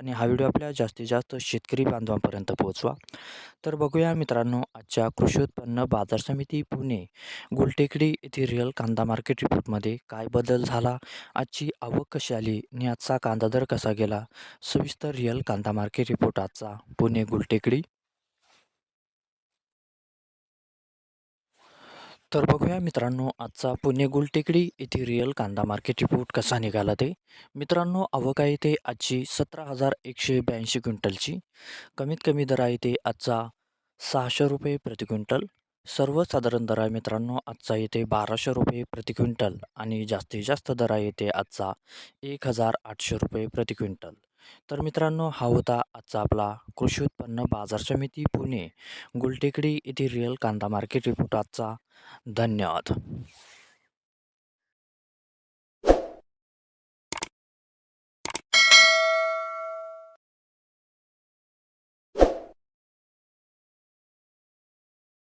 आणि हा व्हिडिओ आपल्या जास्तीत जास्त शेतकरी बांधवांपर्यंत पोहोचवा. तर बघूया मित्रांनो आजच्या कृषी उत्पन्न बाजार समिती पुणे गुलटेकडी येथे रिअल कांदा मार्केट रिपोर्टमध्ये काय बदल झाला आजची आवक कशी आली आणि आजचा कांदा दर कसा गेला? सविस्तर रिअल कांदा मार्केट रिपोर्ट आजचा पुणे गुलटेकडी. तर बघूया मित्रांनो आजचा पुणे गुलटेकडी येथे रिअल कांदा मार्केट रिपोर्ट कसा निघाला ते. मित्रांनो आवक आहे ते आजची सतरा हजार एकशे ब्याऐंशी क्विंटलची. कमीत कमी दर आहे ते आजचा सहाशे रुपये प्रति क्विंटल. सर्वसाधारण दर आहे मित्रांनो. आजचा येते बाराशे रुपये प्रति क्विंटल आणि जास्तीत जास्त दर आहे येते आजचा एक हजार आठशे रुपये प्रति क्विंटल. तर मित्रांनो हा होता आजचा आपला कृषी उत्पन्न बाजार समिती पुणे. गुलटेकडी येथील रिअल कांदा मार्केट रिपोर्ट आजचा. धन्यवाद.